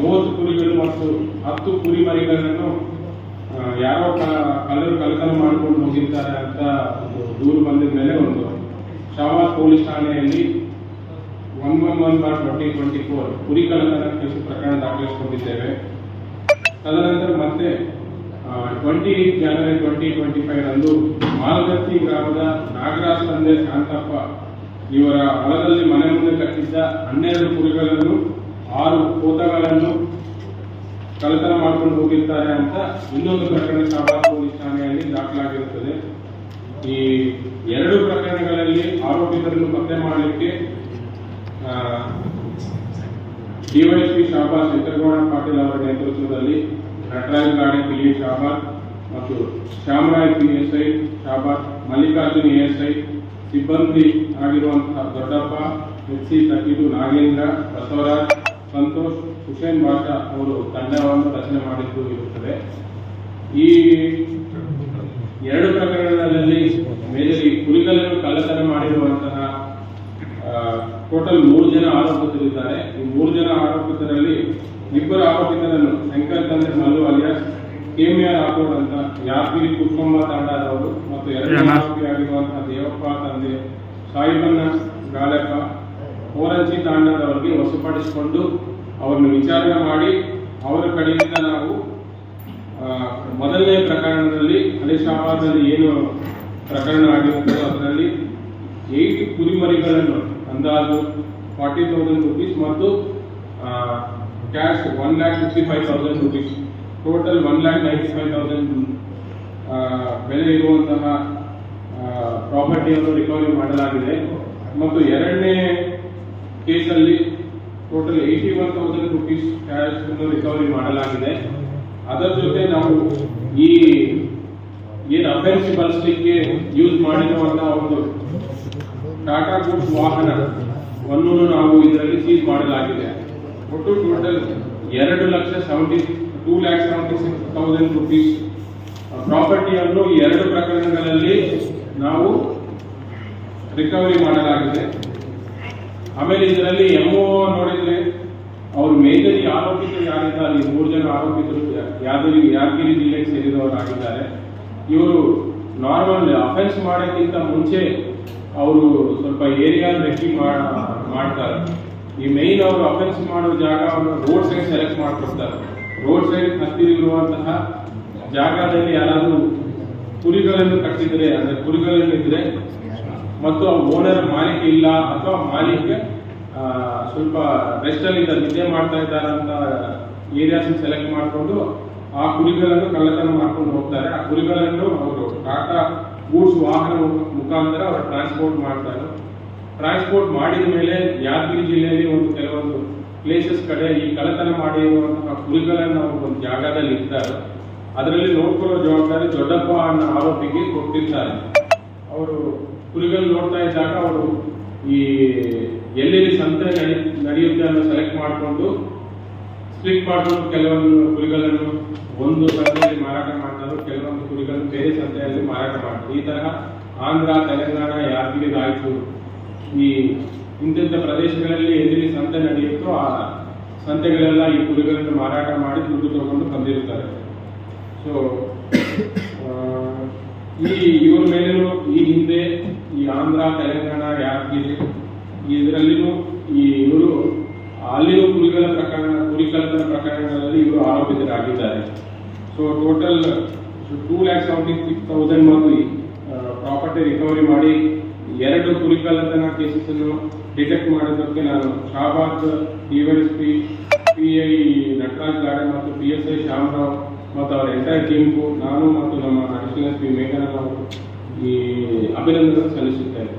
ಮೂವತ್ತು ಕುರಿಗಳು ಮತ್ತು ಹತ್ತು ಕುರಿ ಮರಿಗಳನ್ನು ಯಾರೋ ಕಲರು ಕಳ್ಳತನ ಮಾಡ್ಕೊಂಡು ಹೋಗಿದ್ದಾರೆ ಅಂತ ದೂರು ಬಂದಿದ ಮೇಲೆ ಒಂದು ಶಾವಾ ಪೊಲೀಸ್ ಠಾಣೆಯಲ್ಲಿ one one one bar twenty twenty four ಕುರಿ ಕಳ್ಳತನ ಕೇಸು ಪ್ರಕರಣ ದಾಖಲಿಸಿಕೊಂಡಿದ್ದೇವೆ. ತದನಂತರ ಮತ್ತೆ twenty January twenty twenty five ರಂದು ಮಾಲಗತ್ತಿ ಗ್ರಾಮದ ನಾಗರಾಜ್ ತಂದೆ ಶಾಂತಪ್ಪ ಇವರ ಹೊಲದಲ್ಲಿ ಮನೆ ಮುಂದೆ ಕಟ್ಟಿದ್ದ ಹನ್ನೆರಡು ಕುರಿಗಳನ್ನು ಆರು ಕೋತಗಳನ್ನು ಕಳ್ಳತನ ಮಾಡ್ಕೊಂಡು ಹೋಗಿರ್ತಾರೆ ಅಂತ ಇನ್ನೊಂದು ಪ್ರಕರಣ ಶಾಬಾದ್ ಪೊಲೀಸ್ ಠಾಣೆಯಲ್ಲಿ ದಾಖಲಾಗಿರುತ್ತದೆ. ಈ ಎರಡು ಪ್ರಕರಣಗಳಲ್ಲಿ ಆರೋಪಿತರನ್ನು ಪತ್ತೆ ಮಾಡಲಿಕ್ಕೆ ಡಿವೈಎಸ್ಪಿ ಶಾಬಾ ಶಂಕರಗೌಡ ಪಾಟೀಲ್ ಅವರ ನೇತೃತ್ವದಲ್ಲಿ ನಟರಾಜ್ ಗಾಡಿ ಪಿ ಎ ಶಾಬಾದ್ ಮತ್ತು Shyamrai P S I Shahabad Mallikarjun S I ಸಿಬ್ಬಂದಿ ಆಗಿರುವಂತಹ ದೊಡ್ಡಪ್ಪ, ಎಚ್ ಸಿ ನಾಗೇಂದ್ರ ಬಸವರಾಜ್ ಸಂತೋಷ್ ಹುಸೇನ್ ಬಾಷಾ ಅವರು ತಂಡವನ್ನು ರಚನೆ ಮಾಡಿದ್ದು ಇರುತ್ತದೆ. ಈ ಎರಡು ಪ್ರಕರಣಗಳಲ್ಲಿ ಮೇಜರಿ ಕುರಿಗಳನ್ನು ಕಳ್ಳತನ ಮಾಡಿರುವಂತಹ ಟೋಟಲ್ ಮೂರು ಜನ ಆರೋಪಿತರಿದ್ದಾರೆ. ಈ ಮೂರು ಜನ ಆರೋಪಿತರಲ್ಲಿ ಇಬ್ಬರು ಆರೋಪಿತರನ್ನು ಶಂಕರ್ ತಂದೆ ಮಲ್ಲು ಅಲಿಯಾಸ್ ಕೆಮಿಆರ್ ಆಕೋಡ್ ಅಂತ ಯಾದಗಿರಿ ಕುಟುಂಬ ತಂಡದವರು ಮತ್ತು ಎರಡನೇ ಆರೋಪಿಯಾಗಿರುವಂತಹ ದೇವಪ್ಪ ತಂದೆ ಸಾಯಿಬಣ್ಣ ಗಾಲಕ ಹೋರಂಚಿ ತಾಂಡದವರಿಗೆ ವಶಪಡಿಸಿಕೊಂಡು ಅವರನ್ನು ವಿಚಾರಣೆ ಮಾಡಿ ಅವರ ಕಡೆಯಿಂದ ನಾವು ಮೊದಲನೇ ಪ್ರಕರಣದಲ್ಲಿ, ಅಲಿಶಾಬಾದ್ನಲ್ಲಿ ಏನು ಪ್ರಕರಣ ಆಗಿರುತ್ತೋ ಅದರಲ್ಲಿ ಏಯ್ಟ್ ಕುರಿಮರಿಗಳನ್ನು, ಅಂದಾಜು ಫಾರ್ಟಿ ತೌಸಂಡ್ ರುಪೀಸ್ ಮತ್ತು cash one lakh fifty five thousand rupees. Total one lakh ninety five thousand ಬೆಲೆ ಇರುವಂತಹ ಪ್ರಾಪರ್ಟಿಯನ್ನು ರಿಕವರಿ ಮಾಡಲಾಗಿದೆ. ಮತ್ತು ಎರಡನೇ ಕೇಸಲ್ಲಿ total eighty one thousand rupees cash recovery ಮಾಡಲಾಗಿದೆ. ಅದರ ಜೊತೆ ನಾವು ಈ ಏನು ಅಫೆನ್ಸ್ ಬಳಸಲಿಕ್ಕೆ ಯೂಸ್ ಮಾಡಿರುವಂತಹ ಒಂದು ಟಾಟಾ ಗೂಡ್ಸ್ ವಾಹನವನ್ನು ನಾವು ಇದರಲ್ಲಿ ಸೀಸ್ ಮಾಡಲಾಗಿದೆ. ಒಟ್ಟು ಟೋಟಲ್ ಎರಡು lakh seventy two lakh seventy six thousand rupees ಪ್ರಾಪರ್ಟಿಯನ್ನು ಎರಡು ಪ್ರಕರಣಗಳಲ್ಲಿ ನಾವು ರಿಕವರಿ ಮಾಡಲಾಗಿದೆ. ಆಮೇಲೆ ಇದರಲ್ಲಿ ಎಂಒ ನೋಡಿದ್ರೆ ಅವರು ಮೇಜರಿ ಆರೋಪಿತರು ಯಾರಿದ್ದಾರೆ ಮೂರು ಜನ ಆರೋಪಿತರು ಯಾದಗಿರಿ ಯಾದಗಿರಿ ಜಿಲ್ಲೆಗೆ ಸೇರಿದವರಾಗಿದ್ದಾರೆ. ಇವರು ನಾರ್ಮಲ್ ಅಫೆನ್ಸ್ ಮಾಡೋಕ್ಕಿಂತ ಮುಂಚೆ ಅವರು ಸ್ವಲ್ಪ ಏರಿಯಾ ರೆಕ್ಕಿ ಮಾಡ್ತಾರೆ. ಈ ಮೈನ್ ಅವರು ಅಫೆನ್ಸ್ ಮಾಡೋ ಜಾಗ ಅವರು ರೋಡ್ ಸೈಡ್ ಸೆಲೆಕ್ಟ್ ಮಾಡ್ಕೊಡ್ತಾರೆ. ರೋಡ್ ಸೈಡ್ ಹತ್ತಿರಿರುವಂತಹ ಜಾಗದಲ್ಲಿ ಯಾರಾದರೂ ಕುರಿಗಳನ್ನು ಕಟ್ಟಿದರೆ, ಅಂದರೆ ಕುರಿಗಳನ್ನು ಇದ್ರೆ ಮತ್ತು ಓನರ್ ಮಾಲೀಕ ಇಲ್ಲ ಅಥವಾ ಮಾಲೀಕ ಸ್ವಲ್ಪ ರೆಸ್ಟ್ ಅಲ್ಲಿ ಇದ್ದಾರೆ ನಿದ್ದೆ ಮಾಡ್ತಾ ಇದ್ದಾರಂತ ಏರಿಯಾಸ್ ಸೆಲೆಕ್ಟ್ ಮಾಡಿಕೊಂಡು ಆ ಕುರಿಗಳನ್ನು ಕಳ್ಳತನ ಮಾಡ್ಕೊಂಡು ಹೋಗ್ತಾರೆ. ಆ ಕುರಿಗಳನ್ನು ಅವರು ಟಾಟಾ ಗೂಡ್ಸ್ ವಾಹನ ಮುಖ- ಮುಖಾಂತರ ಅವರು ಟ್ರಾನ್ಸ್ಪೋರ್ಟ್ ಮಾಡ್ತಾರೆ. ಟ್ರಾನ್ಸ್ಪೋರ್ಟ್ ಮಾಡಿದ ಮೇಲೆ ಯಾದಗಿರಿ ಜಿಲ್ಲೆಯಲ್ಲಿ ಒಂದು ಕೆಲವೊಂದು ಪ್ಲೇಸಸ್ ಕಡೆ ಈ ಕಳ್ಳತನ ಮಾಡಿರುವಂತಹ ಕುರಿಗಳನ್ನು ಅವರು ಒಂದು ಜಾಗದಲ್ಲಿ ಇರ್ತಾರೆ ಅದರಲ್ಲಿ ನೋಡ್ಕೊಳ್ಳೋ ಜವಾಬ್ದಾರಿ ದೊಡ್ಡಪ್ಪ ಅನ್ನೋ ಆರೋಪಿಗೆ ಕೊಟ್ಟಿರ್ತಾರೆ. ಅವರು ಕುರಿಗಳು ನೋಡ್ತಾ ಇದ್ದಾಗ ಅವರು ಈ ಎಲ್ಲೆಲ್ಲಿ ಸಂತೆ ನಡಿ, ನಡೆಯುತ್ತೆ ಅನ್ನೋ ಸೆಲೆಕ್ಟ್ ಮಾಡಿಕೊಂಡು ಸ್ಪ್ಲಿಟ್ ಮಾಡಿಕೊಂಡು ಕೆಲವೊಂದು ಕುರಿಗಳನ್ನು ಒಂದು ಸಂತೆಯಲ್ಲಿ ಮಾರಾಟ ಮಾಡ್ತಾರೆ, ಕೆಲವೊಂದು ಕುರಿಗಳನ್ನು ಬೇರೆ ಸಂತೆಯಲ್ಲಿ ಮಾರಾಟ ಮಾಡ್ತಾರೆ. ಈ ತರಹ ಆಂಧ್ರ, ತೆಲಂಗಾಣ, ಯಾದಗಿರಿ, ರಾಯಚೂರು ಈ ಇಂತಿಂಥ ಪ್ರದೇಶಗಳಲ್ಲಿ ಎಲ್ಲಿ ಸಂತೆ ನಡೆಯುತ್ತೋ ಆ ಸಂತೆಗಳೆಲ್ಲ ಈ ಕುರಿಗಳನ್ನು ಮಾರಾಟ ಮಾಡಿ ದುಡ್ಡು ತಗೊಂಡು ಬಂದಿರ್ತಾರೆ ಸೊ ಈ ಇವರ ಮೇಲೂ ಈ ಹಿಂದೆ ಈ ಆಂಧ್ರ, ತೆಲಂಗಾಣ, ಯಾದಗಿರಿ ಇದರಲ್ಲಿಯೂ ಈ ಇವರು ಅಲ್ಲಿಯೂ ಕುರಿಗಳ ಪ್ರಕರಣ, ಕುರಿ ಕಳ್ಳತನ ಪ್ರಕರಣಗಳಲ್ಲಿ ಇವರು ಆರೋಪಿತರಾಗಿದ್ದಾರೆ. So total two lakh seventy six thousand ಮತ್ತು ಪ್ರಾಪರ್ಟಿ ರಿಕವರಿ ಮಾಡಿ ಎರಡು ಕುರಿ ಕೇಸನ್ನು ಡಿಟೆಕ್ಟ್ ಮಾಡೋದಕ್ಕೆ ನಾನು Shahabad DYSP P I Nataraj Gade ಮತ್ತು ಪಿ ಎಸ್ ಐ ಶ್ಯಾಮರಾವ್ ಮತ್ತು ಅವರ ಎಂಟೈರ್ ಟೀಮ್ಗೂ ನಾನು ಮತ್ತು ನಮ್ಮ ಅಡಿಷನಲ್ ಎಸ್ ಪಿ ಮೇಘನ ನಾವು ಈ ಅಭಿನಂದನೆ ಸಲ್ಲಿಸುತ್ತೇನೆ